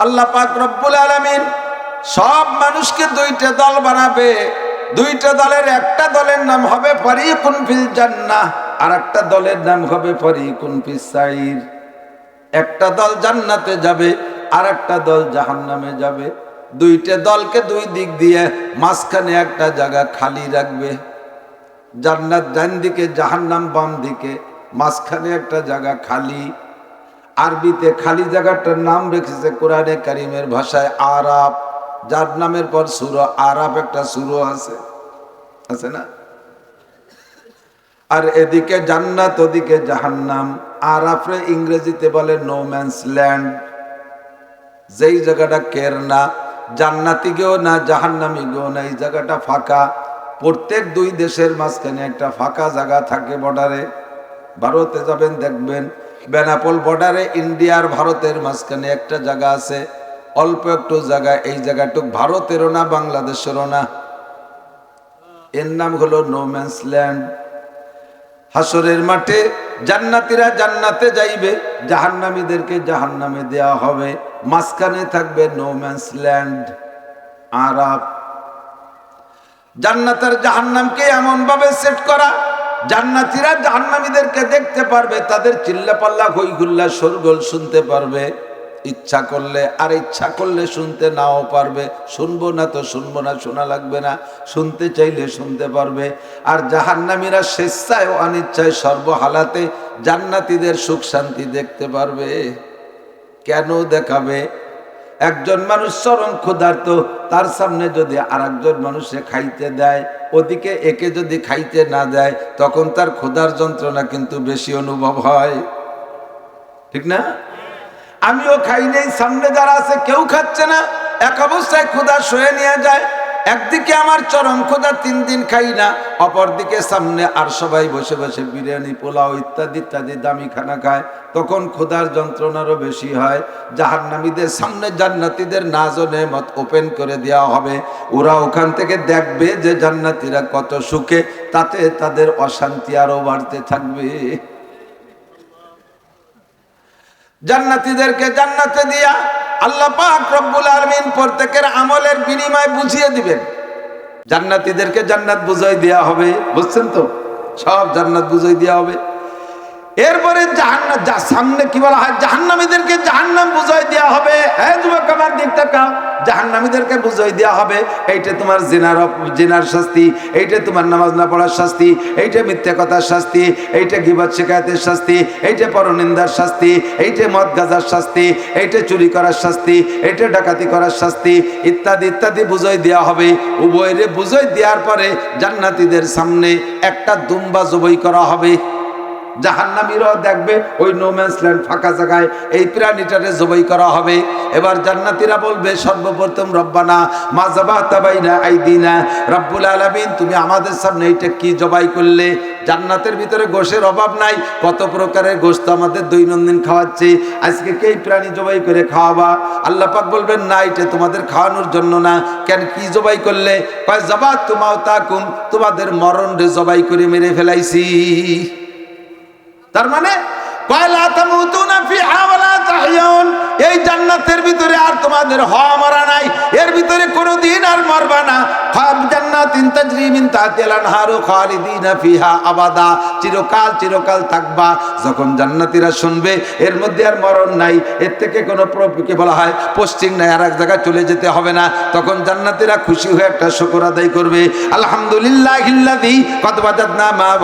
আল্লাহ পাক রব্বুল আলামিন সব মানুষকে দুইটা দল বানাবে। দুইটা দলের একটা দলের নাম হবে ফরিকুন ফিল জান্নাহ, আর একটা দলের নাম হবে ফরিকুন ফিস সাইর। একটা দল জান্নাতে যাবে, আর একটা দল জাহান্নামে যাবে। দুইটা দলকে দুই দিক দিয়ে মাঝখানে একটা জায়গা খালি রাখবে। জান্নাত ডান দিকে, জাহান্নাম বাম দিকে, মাঝখানে একটা জায়গা খালি। আরবিতে খালি জায়গাটার নাম রেখেছে কোরআনে কারিমের ভাষায় আরাব যার নামের পর সুর আরাব একটা সুর আছে। আছে না? আর এদিকে জান্নাত, ওদিকে জাহান্নাম। আরাফরে ইংরেজিতে বলে নো ম্যানস ল্যান্ড যেই জায়গাটা কের না জান্নাতি গেও না জাহান্নামি গেও না, এই জায়গাটা ফাঁকা। প্রত্যেক দুই দেশের মাঝখানে একটা ফাঁকা জায়গা থাকে বর্ডারে। ভারতে যাবেন, দেখবেন বেনাপোল বর্ডারে ইন্ডিয়ার ভারতের মাঝখানে একটা জায়গা আছে, অল্প একটু জায়গা, এই জায়গাটুক ভারতেরও না, বাংলাদেশেরও না। এর নাম হলো নো ম্যানস ল্যান্ড হাসরের মাঠে জান্নাতীরা জান্নাতে যাইবে, জাহান্নামীদেরকে জাহান্নামে দেয়া হবে। মাঝখানে থাকবে নো ম্যানস ল্যান্ড আরাব জান্নাতের জাহান্নামকে এমন ভাবে সেট করা জান্নাতীরা জাহান্নামীদেরকে দেখতে পারবে, তাদের চিল্লাপাল্লা হইগুল্লা সরগোল শুনতে পারবে। ইচ্ছা করলে আর ইচ্ছা করলে শুনতে নাও পারবে। শুনব না তো শুনব না, শোনা লাগবে না। শুনতে চাইলে শুনতে পারবে। আর জাহান্নামীরা স্বেচ্ছায় ও অনিচ্ছায় সর্বহালাতে জান্নাতীদের সুখ শান্তি দেখতে পারবে। কেন দেখাবে? একজন মানুষ চরম ক্ষুধার্ত, তার সামনে যদি আর একজন মানুষে খাইতে দেয়, ওদিকে একে যদি খাইতে না দেয়, তখন তার ক্ষুধার যন্ত্রণা কিন্তু বেশি অনুভব হয়। ঠিক না? আমিও খাই নেই, সামনে যারা আছে কেউ খাচ্ছে না, এক অবস্থায় ক্ষুধা সয়ে নিয়ে যায়। একদিকে আমার চরম খোদা তিন দিন খাই না। অপরদিকে সামনে আর সবাই বসে বসে বিরিয়ানি, পোলাও ইত্যাদি ইত্যাদি দামি খানা খায়। তখন ক্ষুধার যন্ত্রণারও বেশি হয়। জাহান্নামীদের সামনে জান্নাতীদের নাজও নেমত ওপেন করে দেওয়া হবে। ওরা ওখান থেকে দেখবে যে জান্নাতীরা কত সুখে, তাতে তাদের অশান্তি আরও বাড়তে থাকবে। জান্নাতীদেরকে জান্নাতে দিয়া আল্লাহ পাক রব্বুল আলমিন প্রত্যেকের আমলের বিনিময় বুঝিয়ে দিবেন। জান্নাতীদেরকে জান্নাত বুঝাই দেওয়া হবে, বুঝছেন তো? সব জান্নাত বুঝাই দেওয়া হবে। এরপরে জাহান্নাম, যা সামনে কি বলা হয়? জাহান্নামীদেরকে জাহান্নাম বুঝাই দেওয়া হবে। হ্যাঁ যুবক, আমার দিক তাকাও জাহান্নামীদেরকে বুঝাই দেওয়া হবে। এইটা তোমার জেনার জেনার শাস্তি, এইটা তোমার নামাজ না পড়ার শাস্তি, এইটা মিথ্যা কথার শাস্তি, এইটা গিবাদ শিকায়তের শাস্তি, এইটা পরনিন্দার শাস্তি, এইটা মদ গাজার শাস্তি, এইটা চুরি করার শাস্তি, এইটা ডাকাতি করার শাস্তি, ইত্যাদি ইত্যাদি বুঝাই দেওয়া হবে। উভয়ের বুঝাই দেওয়ার পরে জান্নাতীদের সামনে একটা দুম্বা জবই করা হবে। জাহান্নামীরাও দেখবে ওই নোম্যান্স ল্যান্ড ফাঁকা জায়গায়। এই প্রাণীটারে জবাই করা হবে। এবার জান্নাতীরা বলবে, সর্বপ্রথম রব্বানা মা জবা তাবাইনা আইদিনা। রব্বুল আলামিন, তুমি আমাদের সামনে এইটা কি জবাই করলে? জান্নাতের ভিতরে গোশের অভাব নাই। কত প্রকারের গোশ তো আমাদের দৈনন্দিন খাওয়াচ্ছে। আজকে কে প্রাণী জবাই করে খাওয়াবা? আল্লাহ পাক বলবেন, না, এটা তোমাদের খাওয়ানোর জন্য না। কেন কি জবাই করলে? কয় জবা তোমাও তাকুম তোমাদের মরণ রে জবাই করে মেরে ফেলাইছি। তার মানে এই জান্নাতের ভিতরে আর তোমাদের নাই। এর ভিতরে কোনোদিন আর মরবা না। যখন শুনবে, এর মধ্যে আর মরণ নাই। এর থেকে কোনো প্রপিকে বলা হয়, পশ্চিম নাই আর এক জায়গায় চলে যেতে হবে না। তখন জান্নাতীরা খুশি হয়ে একটা শুকর আদায় করবে। আলহামদুলিল্লাহ মা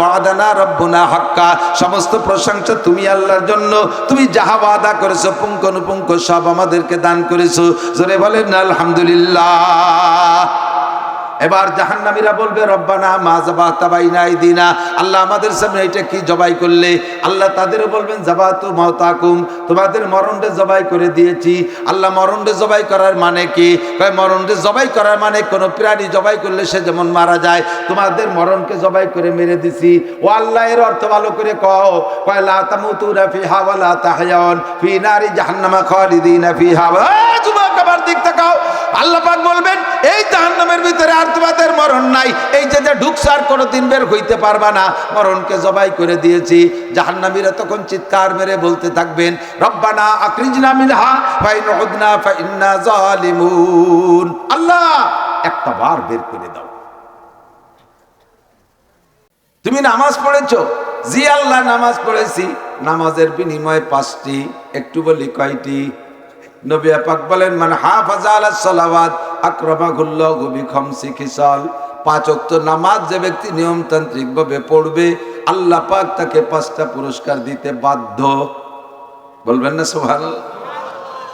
হাক্কা। সমস্ত প্রশংসা তুমি আল্লাহর জন্য। তুমি যাহা বাদা করেছ পুঙ্কনুপুঙ্ক সব আমাদেরকে দান করেছ। জোরে বলেন আলহামদুলিল্লাহ। এবার জাহান্নামীরা বলবে, রব্বানা মা জাবা তাবাইনাই দিনা আল্লাহ আমাদের সামনে এটা কি জবাই করলে? আল্লাহ তাদেরও বলবেন, জাবাতু মাতাকুম তোমাদের মরণে জবাই করে দিয়েছি। আল্লাহ মরণে জবাই করার মানে কি? কয় মরণে জবাই করার মানে কোনো প্রাণী জবাই করলে সে যেমন মারা যায়, তোমাদের মরণকে জবাই করে মেরে দিছি। ও আল্লাহ, এর অর্থ ভালো করে কও। কয়, লা তামুতুনা ফিহা ওয়ালা তাহয়াউন ফি নারি জাহান্নামা খালিদিনা ফিহা। যুবক আবার দিক তাকাও। আল্লাহ পাক বলবেন, এই জাহান্নামের ভিতরে আর তোমাদের মরণ নাই। এই যে যে ঢুকছে আর কোনোদিন বের হইতে পারবা না। মরণকে জবাই করে দিয়েছি। জাহান্নামীরা তখন চিৎকার মেরে বলতে থাকবেন, রব্বানা আকরিজনা মিনহা ফাইন উদনা ফাইন্না জালিমুন। আল্লাহ, একটা বার বের করে দাও। তুমি নামাজ পড়েছো? জি আল্লাহ, নামাজ পড়েছি। নামাজের বিনিময়ে পাঁচটি, একটু বলি কয়টি? নবী পাক বলেন মানে হাফাজা আলা সালাওয়াত আক্রমাহুল্লাহু বিখামসি খিসাল। পাঁচ ওয়াক্ত নামাজ যে ব্যক্তি নিয়মতান্ত্রিকভাবে পড়বে, আল্লাহ পাক তাকে পাঁচটা পুরস্কার দিতে বাধ্য। বলবেন না সুবহানাল্লাহ?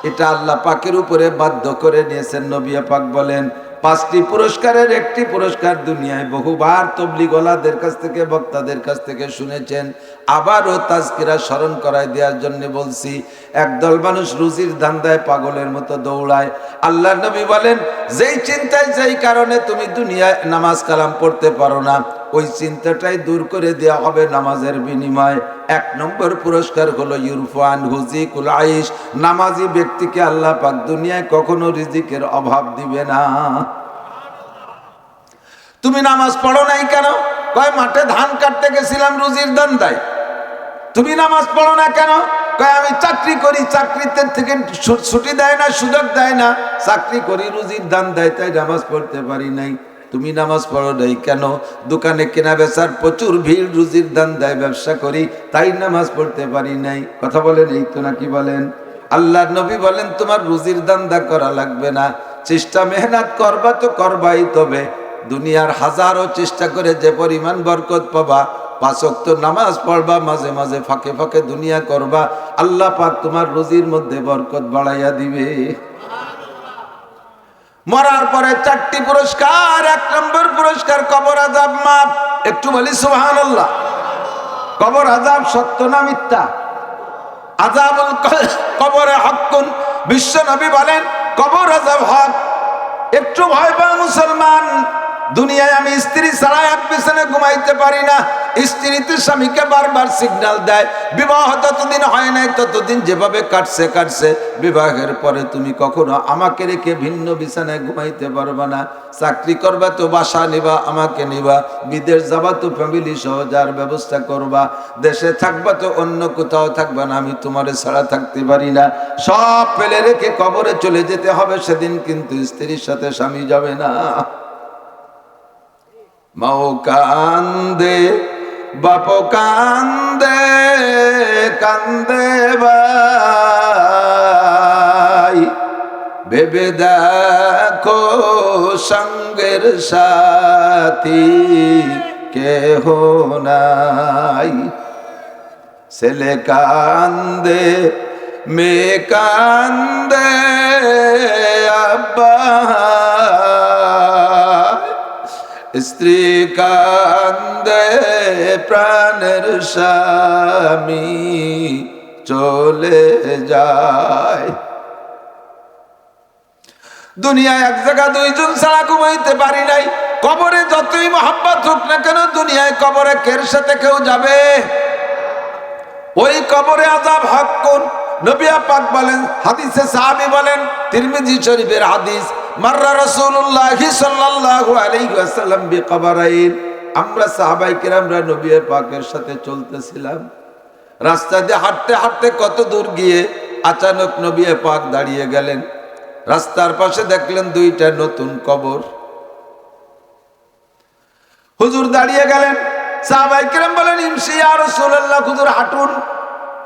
এটা আল্লাহ পাকের উপরে বাধ্য করে নিয়েছেন নবী পাক বলেন। পাঁচটি পুরস্কারের একটি পুরস্কার দুনিয়ায় বহুবার তবলিগলাদের কাছ থেকে, বক্তাদের কাছ থেকে শুনেছেন। আবারও তাজকিরা স্মরণ করায় দেওয়ার জন্য বলছি, একদল মানুষ রুজির ধান্দায় পাগলের মতো দৌড়ায়। আল্লাহ নবী বলেন, যেই চিন্তায় যেই কারণে তুমি দুনিয়ায় নামাজ কালাম পড়তে পারো না ওই চিন্তাটাই দূর করে দেওয়া হবে নামাজের বিনিময়ে। এক নম্বর পুরস্কার হলো ইউরফান হুজিকুল আইস নামাজি ব্যক্তিকে আল্লাহ পাক দুনিয়ায় কখনো রিজিকের অভাব দিবে না। তুমি নামাজ পড়ো নাই কেন? কয়, মাঠে ধান কাটতে গেছিলাম রুজির দান দেয় তুমি নামাজ পড়ো না কেন? কয়, আমি চাকরি করি, চাকরিতে থেকে ছুটি দেয় না, সুযোগ দেয় না। চাকরি করি, রুজির দান দেয়, তাই নামাজ পড়তে পারি নাই। তুমি নামাজ পড়ো নাই কেন? দোকানে কেনা বেচার প্রচুর ভিড়, রুজির দান দেয় ব্যবসা করি, তাই নামাজ পড়তে পারি নাই। কথা বলেন, এই তো নাকি বলেন? আল্লাহ নবী বলেন, তোমার রুজির দান্দা করা লাগবে না। চেষ্টা মেহনত করবা তো করবাই তবে। দুনিয়ার হাজারো চেষ্টা করে যে পরিমাণ বরকত পাবা পাঁচক্ত নামাজ পড়বা, মাঝে মাঝে ফাঁকে ফাঁকে দুনিয়া করবা, আল্লাহ পাক তোমার রুজির মধ্যে বরকত বাড়াইয়া দিবে। মরার পরে চারটি পুরস্কার, এক নম্বর পুরস্কার, কবর আজাব মাপ। একটু বলি সুহান কবর আজাব সত্য না মিথ্যা? আজাবুল ক- কবরে হকুন বিশ্ব নবী বলেন, কবর আজাব হক। একটু ভয় পাও মুসলমান, দুনিয়ায় আমি স্ত্রী ছাড়া এক বিছানে ঘুমাইতে পারি না। স্ত্রীতে স্বামীকে বারবার সিগন্যাল দেয়, বিবাহ ততদিন হয় নাই ততদিন যেভাবে কাটছে কাটছে, বিবাহের পরে তুমি কখনো আমাকে রেখে ভিন্ন বিছানায় ঘুমাইতে পারবা না। চাকরি করবা তো বাসা নিবা, আমাকে নিবা, বিদেশ যাবা তো ফ্যামিলি সহ যার ব্যবস্থা করবা। দেশে থাকবা তো অন্য কোথাও থাকবা না, আমি তোমার ছাড়া থাকতে পারি না। সব ফেলে রেখে কবরে চলে যেতে হবে, সেদিন কিন্তু স্ত্রীর সাথে স্বামী যাবে না। মাও কান্দে বাপ কান্দে কান্দে ভাই। ভেবে দেখো সঙ্গের সাথী কেহ নাই। ছেলে কান্দে, মেয়ে কান্দে, আব্বা স্ত্রী কান্দে প্রাণের স্বামী চলে যায়। দুনিয়ায় এক জায়গা দুইজন ছাড়া ঘুমাইতে পারি নাই। কবরে যতই মহাব্বত হোক না কেন দুনিয়ায় কবরে কের সাথে কেউ যাবে? ওই কবরে আজাব হক কোন? নবিয়া পাক বলেন, হাদিসে সাহাবী বলেন, তিরমিজি শরীফের হাদিস, মাররা রাসূলুল্লাহ সাল্লাল্লাহু আলাইহি ওয়াসাল্লাম বিকবরাইন। আমরা সাহাবাই কিরামরা নবী পাকের সাথে চলতেছিলাম। রাস্তা দিয়ে হাঁটতে হাঁটতে কত দূর গিয়ে আচানক নবী পাক দাঁড়িয়ে গেলেন। রাস্তার পাশে দেখলেন দুইটা নতুন কবর। হুজুর দাঁড়িয়ে গেলেন। সাহাবাই কিরাম বলেন ইমসি আর রাসূলুল্লাহ, হুজুর হাঁটুন।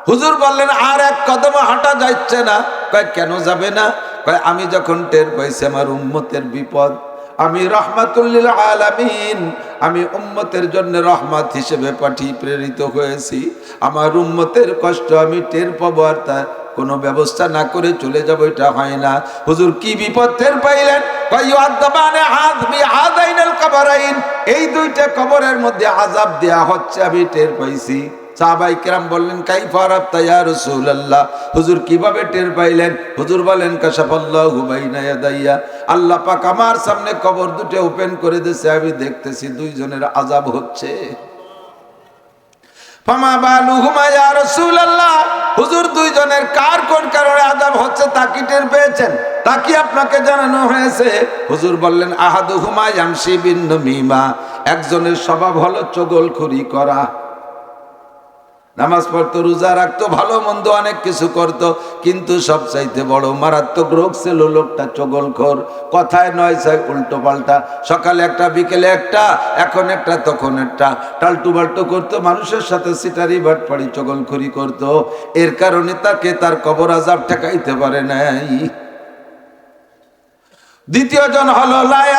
হুজুর বললেন, আর এক কদম হাঁটা যাচ্ছে না। কয়, কেন যাবে না? কয়, আমি যখন টের পাইছি, আমার উম্মতের বিপদ। আমি রহমাতুল্লিল আলামিন, আমি উম্মতের জন্য রহমত হিসেবে পাঠিয়ে প্রেরিত হয়েছি। আমার উম্মতের কষ্ট আমি টের পাবো আর তার কোনো ব্যবস্থা না করে চলে যাব, এটা হয় না। হুজুর কি বিপদ টের পাইলেন? এই দুইটা কবরের মধ্যে আযাব দেয়া হচ্ছে, আমি টের পাইছি। সাহাবাই কেরাম বললেন কাই ফারাব তাইয়া রসুল্লাহ হুজুর কীভাবে টের পাইলেন? হুজুর বলেন, কাশাফাল্লাহ দাইয়া আল্লাহ পাক আমার সামনে কবর দুটো ওপেন করে দিয়েছে, আমি দেখতেছি দুইজনের আজাব হচ্ছে। হুজুর দুইজনের কার, কোন কারণে আজাব হচ্ছে তা টের পেয়েছেন? তা আপনাকে জানানো হয়েছে? হুজুর বললেন আহাদু হুমা ইয়ামসি বিন মিমা একজনের স্বভাব হলো চগলখড়ি করা। নামাজ পড়তো, রোজা রাখতো, ভালো মন্দ অনেক কিছু করত। কিন্তু সবচাইতে বড় মারাত্মক রোগ ছিল লোকটা চগলখোর। কথায় নয় চাই উল্টো পাল্টা। সকালে একটা, বিকেলে একটা, এখন একটা, তখন একটা। টালটু বাল্টু করতো, মানুষের সাথে সিটারি বাটপাড়ি চগলখড়ি করত। এর কারণে তাকে তার কবর আজাব ঠেকাইতে পারে নাই। দ্বিতীয় জন হলো ওই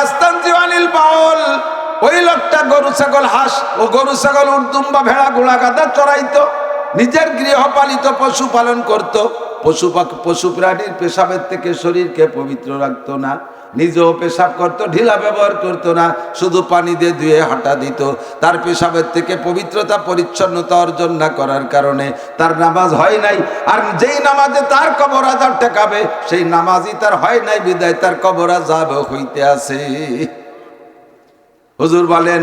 লোকটা গরু, ছাগল, হাঁস ও গরু, ছাগল উর্দুম বা ভেড়া গোড়া গাদা চড়াইতো। নিজের গৃহপালিত পশু পালন করত। পশু পশু প্রাণীর পেশাবের থেকে শরীরকে পবিত্র রাখতো না। নিজেও পেশাব করতো, ঢিলা ব্যবহার করতো না। শুধু পানি দিয়ে ধুয়ে হাঁটা দিত। তার পেশাবের থেকে পবিত্রতা, পরিচ্ছন্নতা অর্জন না করার কারণে তার নামাজ হয় নাই। আর যেই নামাজে তার কবর আজাব টেকাবে সেই নামাজই তার হয় নাই। বিদায় তার কবর আজাব হইতে আছে। হুজুর বলেন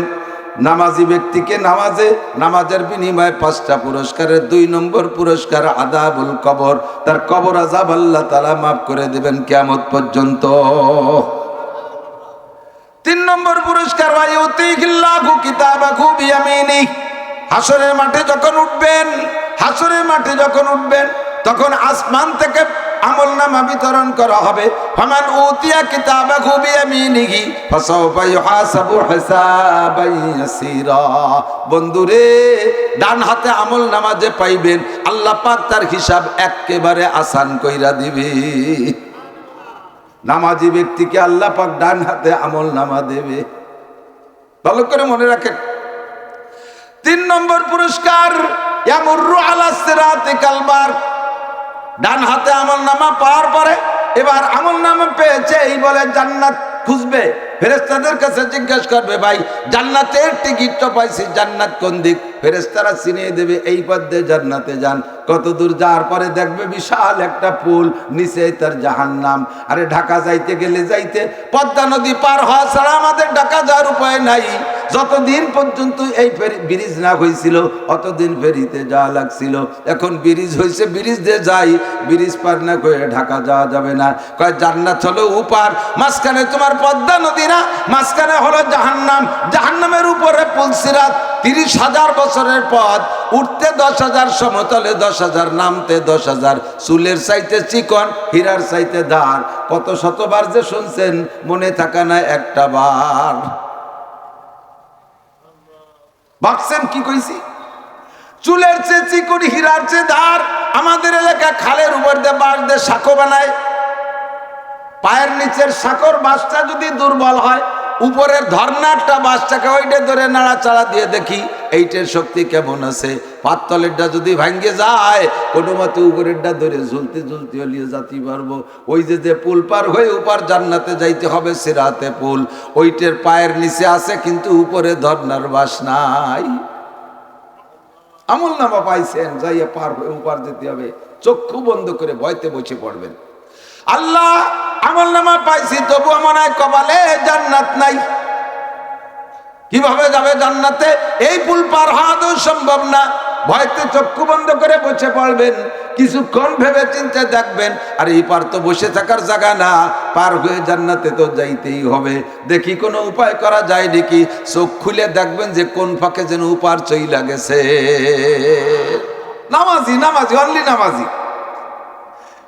নামাজি ব্যক্তিকে নামাজে, নামাজের বিনিময়ে পাঁচটা পুরস্কারের দুই নম্বর পুরস্কার আদাবুল কবর। তার কবর আজাব আল্লাহ তালা মাফ করে দেবেন কেমত পর্যন্ত। তিন নম্বর পুরস্কার হাসরের মাঠে যখন উঠবেন, হাসরের মাঠে যখন উঠবেন, তখন আসমান থেকে আমল নামা বিতরণ করা হবে। ফামান উতিয়া কিতাবা খুবই আমি নিগি ফাসাউফা ইউহাসাবু হিসাবান ইয়াসীরা। বন্ধুরে ডান হাতে আমল নামা যে পাইবেন, আল্লাহ পাক তার হিসাব একেবারে আসান কইরা দিবে। নামাজি ব্যক্তিকে আল্লাহ পাক ডান হাতে আমল নামা দেবে। ভালো করে মনে রাখেন। তিন নম্বর পুরস্কার ইয়ামুরু আলা সিরাতি কালবার ডান হাতে আমল নামা পাওয়ার পরে এবার আমল নামা পেয়েছে এই বলে জান্নাত খুঁজবে ফেরেস্তাদের কাছে জিজ্ঞেস করবে, ভাই, জান্নাতের টিকিট তো পাইছি, জান্নাত কোন দিক? ফেরেস্তারা চিনিয়ে দেবে, এই পথ দিয়ে জান্নাতে যান। কত দূর যাওয়ার পরে দেখবে বিশাল একটা পুল নিচে তার জাহান নাম আরে ঢাকা যাইতে গেলে যাইতে পদ্মা নদী পার হওয়া ছাড়া আমাদের ঢাকা যাওয়ার উপায় নাই। যতদিন পর্যন্ত এই ব্রিজ না হয়েছিল, অতদিন ফেরিতে যাওয়া লাগছিল। এখন ব্রিজ হয়েছে, ব্রিজ দিয়ে যাই, ব্রিজ পার না করে ঢাকা যাওয়া যাবে না। কয়, জান্নাত হলো উপার, মাঝখানে তোমার পদ্মা নদী না, মাঝখানে হলো জাহান্নাম। জাহান্নামের উপরে পুলসিরাত, তিরিশ হাজার বছরের পথ। উঠতে দশ হাজার, সমতলে দশ হাজার, নামতে দশ হাজার। চুলের চাইতে চিকন, হীরার চাইতে ধার। কত শতবার যে শুনছেন, মনে থাকা না একটা বার। ভাবছেন কি কইছি? চুলের চেয়ে চিকুড়ি হীরার চেয়ে ধার আমাদের এলাকা খালের উপর দিয়ে বাঁশ দিয়ে সাঁকো বানায়। পায়ের নিচের শাঁখর বাঁশটা যদি দুর্বল হয় উপরের ধর্নারটা বাসটাকে ওইটা ধরে নাড়াচাড়া দিয়ে দেখি এইটার শক্তি কেমন আছে। পাততলেরটা যদি ভাঙ্গে যায়, কোনো মতে উপরেরটা ধরে ঝুলতে ঝুলতে হলিয়ে যাতে পারব ওই যে যে পুল পার হয়ে উপার জান্নাতে যাইতে হবে সিরাতে পুল। ওইটার পায়ের নিচে আছে, কিন্তু উপরে ধর্নার বাস নাই। আমল নামা পাইছেন, যাইয়া পার হয়ে উপার যেতে হবে। চক্ষু বন্ধ করে ভয়তে বসে পড়বেন। আল্লাহ আমল নামা পাইছি তবু আমার কপালে জান্নাত নাই। কীভাবে যাবে জান্নাতে? এই পুল পার হওয়া সম্ভব না। ভয়তে চক্ষু বন্ধ করে বসে পড়বেন, কিছুক্ষণ ভেবে চিন্তে দেখবেন, আর এই পার তো বসে থাকার জায়গা না, পার হয়ে জান্নাতে তো যাইতেই হবে। দেখি কোনো উপায় করা যায় নাকি? চোখ খুলে দেখবেন যে কোন ফাঁকে যেন উপার চই লাগেছে নামাজি নামাজি অনলি নামাজি।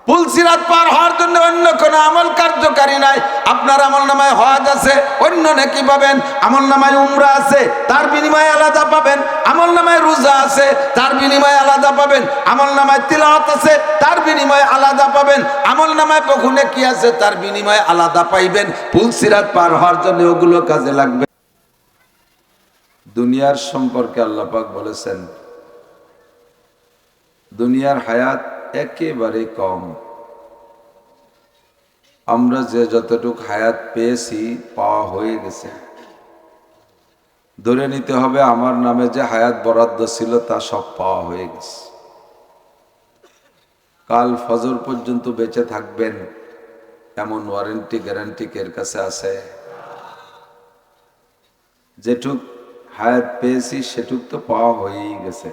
পুলসিরাত পার হওয়ার জন্য অন্য কোনো আমল কার্যকারী নাই। আপনার আমল নামায় হজ আছে, অন্য নাকি পাবেন। আমল নামায় উমরা আছে, তার বিনিময়ে আলাদা পাবেন। আমল নামায় রোজা আছে, তার বিনিময়ে আলাদা পাবেন। আমল নামায় তিলাওয়াত আছে, তার বিনিময়ে আলাদা পাবেন। আমল নামায় বকুনে কি আছে, তার বিনিময়ে আলাদা পাইবেন। পুলসিরাত পার হওয়ার জন্য ওগুলো কাজে লাগবে। দুনিয়ার সম্পর্কে আল্লাপাক বলেছেন, দুনিয়ার হায়াত একেবারে কম। আমরা যে যতটুক হায়াত পেয়েছি, পাওয়া হয়ে গেছে। ধরে নিতে হবে আমার নামে যে হায়াত বরাদ্দ ছিল, তা সব পাওয়া হয়ে গেছে। কাল ফজর পর্যন্ত বেঁচে থাকবেন, এমন ওয়ারেন্টি গ্যারান্টি এর কাছে আছে? যেটুক হায়াত পেয়েছি, সেটুক তো পাওয়া হয়েই গেছে।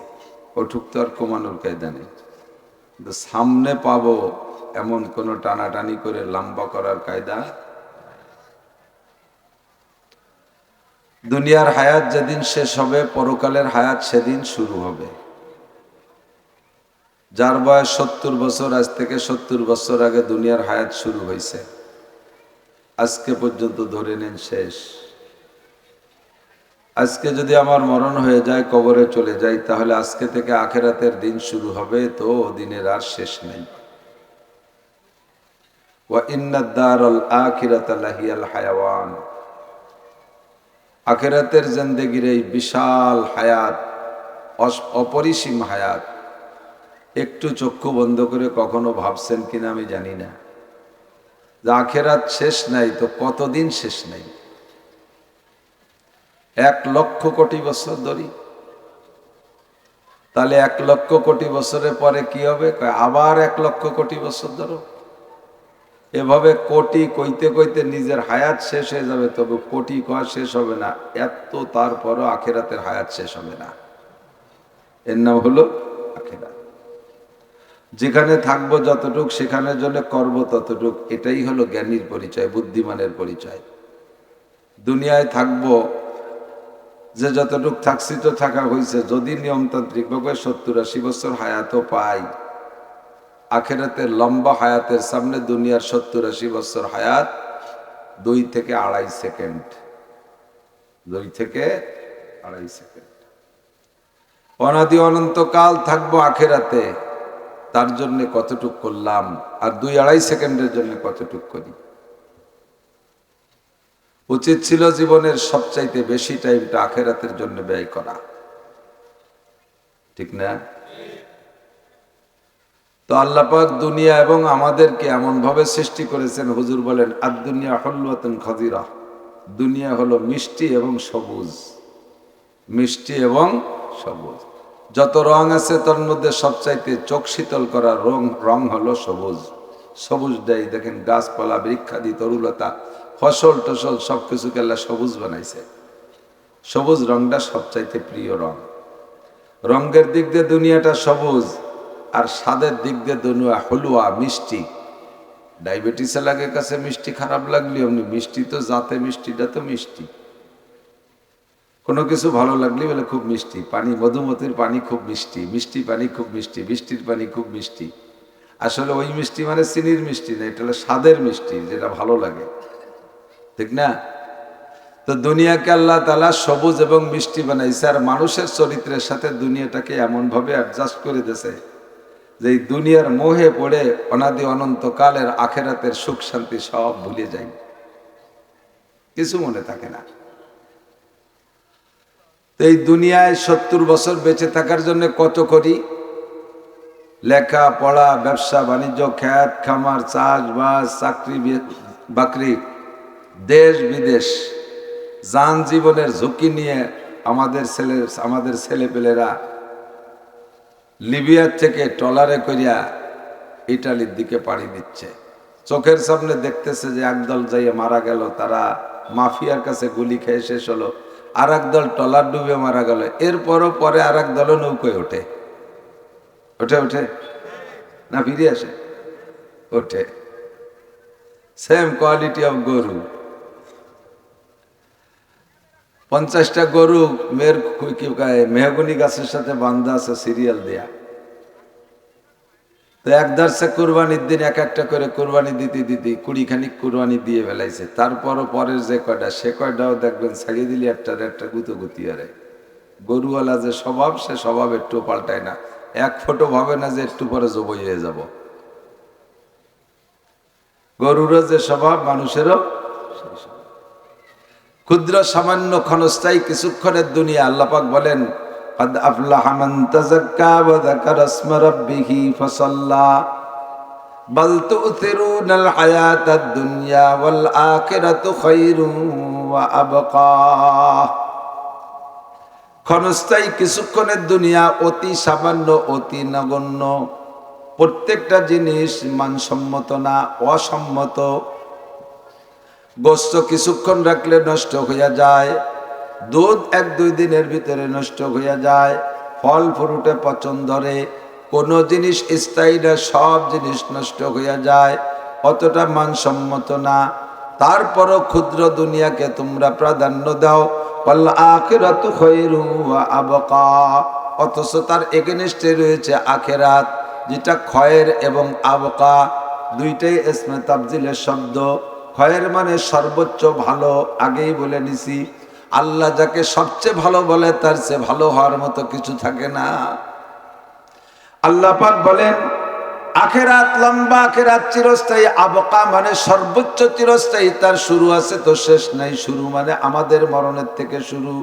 ওটুক তো আর কমানোর কায়দা নেই। সামনে পাবো এমন কোনো টানাটানি করে লম্বা করার কায়দা? দুনিয়ার হায়াত যেদিন শেষ হবে, পরকালের হায়াত সেদিন শুরু হবে। যার বয়স সত্তর বছর, আজ থেকে সত্তর বছর আগে দুনিয়ার হায়াত শুরু হয়েছে আজকে পর্যন্ত ধরে নেন শেষ। আজকে যদি আমার মরণ হয়ে যায়, কবরে চলে যাই, তাহলে আজকে থেকে আখেরাতের দিন শুরু হবে, তো দিনের আর শেষ নেই। হায়াওয়ান। আখেরাতের জিন্দগির এই বিশাল হায়াত অপরিসীম হায়াত, একটু চক্ষু বন্ধ করে কখনো ভাবছেন কিনা আমি জানি না। যে আখেরাত শেষ নাই, তো কতদিন শেষ নাই? এক লক্ষ কোটি বছর ধরি। তাহলে এক লক্ষ কোটি বছরের পরে কি হবে? আবার এক লক্ষ কোটি বছর ধরো। এভাবে কোটি কইতে কইতে নিজের হায়াত শেষ হয়ে যাবে, তবে কোটি কয়া শেষ হবে না। এত তারপরও আখেরাতের হায়াত শেষ হবে না। এর নাম হলো আখেরাত। যেখানে থাকব যতটুক, সেখানের জন্য করব ততটুক, এটাই হলো জ্ঞানীর পরিচয়, বুদ্ধিমানের পরিচয়। দুনিয়ায় থাকব যে যতটুক থাকছি তো থাকা হয়েছে যদি নিয়মতান্ত্রিকভাবে সত্তর আশি বছর হায়াতও পাই আখেরাতে লম্বা হায়াতের সামনে দুনিয়ার সত্তর আশি বছর হায়াত দুই থেকে আড়াই সেকেন্ড। দুই থেকে আড়াই সেকেন্ড। অনাদি অনন্তকাল থাকব আখেরাতে, তার জন্য কতটুক করলাম, আর দুই আড়াই সেকেন্ডের জন্য কতটুক করি? উচিত ছিল জীবনের সবচাইতে বেশি টাইমটা আখেরাতের জন্য ব্যয় করা। ঠিক না? তো আল্লাপাক দুনিয়া এবং আমাদেরকে এমন ভাবে সৃষ্টি করেছেন, হুজুর বলেন আর দুনিয়া হল্লতন খদিরা। দুনিয়া হলো মিষ্টি এবং সবুজ। মিষ্টি এবং সবুজ। যত রং আছে, তার মধ্যে সবচাইতে চোখ শীতল করা রং রং হলো সবুজ। সবুজ দেয়, দেখেন, গাছপালা, বৃক্ষাদি, তরুলতা। ফসল টসল সব কিছুকে আল্লাহ সবুজ বানাইছে। সবুজ রংটা সবচাইতে প্রিয় রং। রঙের দিক দিয়ে দুনিয়াটা সবুজ, আর স্বাদের দিক দিয়ে দুনিয়া হলুয়া, মিষ্টি। ডায়াবেটিস লাগে কাছে মিষ্টি খারাপ লাগলে এমনি মিষ্টি তো জাতে, মিষ্টিটা তো মিষ্টি। কোনো কিছু ভালো লাগলে বলে খুব মিষ্টি। পানি, মধুমতির পানি খুব মিষ্টি মিষ্টি পানি খুব মিষ্টি বৃষ্টির পানি খুব মিষ্টি। আসলে ওই মিষ্টি মানে চিনির মিষ্টি না, এটা হলো স্বাদের মিষ্টি, যেটা ভালো লাগে। ঠিক না? তো দুনিয়াকে আল্লাহ তালা সবুজ এবং মিষ্টি বানাইছে আর মানুষের চরিত্রের সাথে দুনিয়াটাকে এমনভাবে অ্যাডজাস্ট করে দিয়েছে যে দুনিয়ার মোহে পড়ে অনাদি অনন্তকালের আখেরাতের সুখ শান্তি সব ভুলে যাই কিছু মনে থাকে না। তো এই দুনিয়ায় সত্তর বছর বেঁচে থাকার জন্য কত করি? লেখা পড়া ব্যবসা, বাণিজ্য, খ্যাত, খামার, চাষবাস, চাকরি, বাকরি দেশ বিদেশ, যান জীবনের ঝুঁকি নিয়ে আমাদের ছেলে, আমাদের ছেলেপেলেরা লিবিয়ার থেকে টলারে করিয়া ইটালির দিকে পাড়ি দিচ্ছে। চোখের সামনে দেখতেছে যে একদল যাইয়ে মারা গেল, তারা মাফিয়ার কাছে গুলি খেয়ে শেষ হলো। আর দল টলার ডুবে মারা গেল। এরপরও পরে আর এক দলও নৌকোয় ওঠে। ওঠে ওঠে? না, ফিরে আসে? ওঠে। সেম কোয়ালিটি অফ গরু। পঞ্চাশটা গরু মেয়ের মেহগুনি গাছের সাথে বান্ধা আছে, সিরিয়াল দেয়া। তো এক দার্সে কোরবানির দিন এক একটা করে কোরবানি দিতে দিতে কুড়ি খানিক কোরবানি দিয়ে ফেলাইছে। তারপরও পরের যে কয়টা, সে কয়টাও দেখবেন ছাড়িয়ে দিলে একটা একটা গুতো গুতি আরে। গরুওয়ালা যে স্বভাব, সে স্বভাব একটু পাল্টায় না। এক ফটো ভাবে না যে একটু পরে জবই হয়ে যাব। গরুরও যে স্বভাব, মানুষেরও ক্ষুদ্র সামান্য ক্ষণস্থায়ী কিছুক্ষণের দুনিয়া আল্লাপাক বলেন ক্ষণস্থায়ী কিছুক্ষণের দুনিয়া অতি সামান্য, অতি নগণ্য। প্রত্যেকটা জিনিস মানসম্মত না, অসম্মত। গোস্ত কিছুক্ষণ রাখলে নষ্ট হইয়া যায়। দুধ এক দুই দিনের ভিতরে নষ্ট হইয়া যায়। ফল ফ্রুটে পচন ধরে। কোনো জিনিস স্থায়ী না, সব জিনিস নষ্ট হইয়া যায়। অতটা মানসম্মত না। তারপরও ক্ষুদ্র দুনিয়াকে তোমরা প্রাধান্য দাও। আখেরাত আবকা। অথচ তার এগেনিস্টে রয়েছে আখেরাত, যেটা ক্ষয়ের এবং আবকা। দুইটাই এসমে তাবজিলের শব্দ। ক্ষয়ের মানে সর্বোচ্চ ভালো, আগেই বলে নিছি। আল্লাহ যাকে সবচেয়ে ভালো বলে, তার চেয়ে ভালো হওয়ার মতো কিছু থাকে না। আল্লাহ পাক বলেন, আখেরাত লম্বা, আখেরাত চিরস্থায়ী, আবকা মানে সর্বোচ্চ চিরস্থায়ী, তার শুরু আছে তো শেষ নাই, শুরু মানে আমাদের মরণের থেকে শুরু।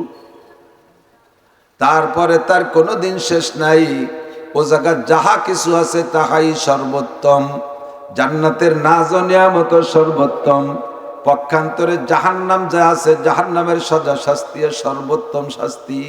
তারপরে তার কোনো দিন শেষ নাই। ও জায়গা যাহা কিছু আছে, তাহাই সর্বোত্তম। জান্নাতের না জনিয়া মতো সর্বোত্তম পক্ষান্তরে জাহান্নাম যা আছে জাহান্নামের সাজা শাস্তি সর্বোত্তম শাস্তি।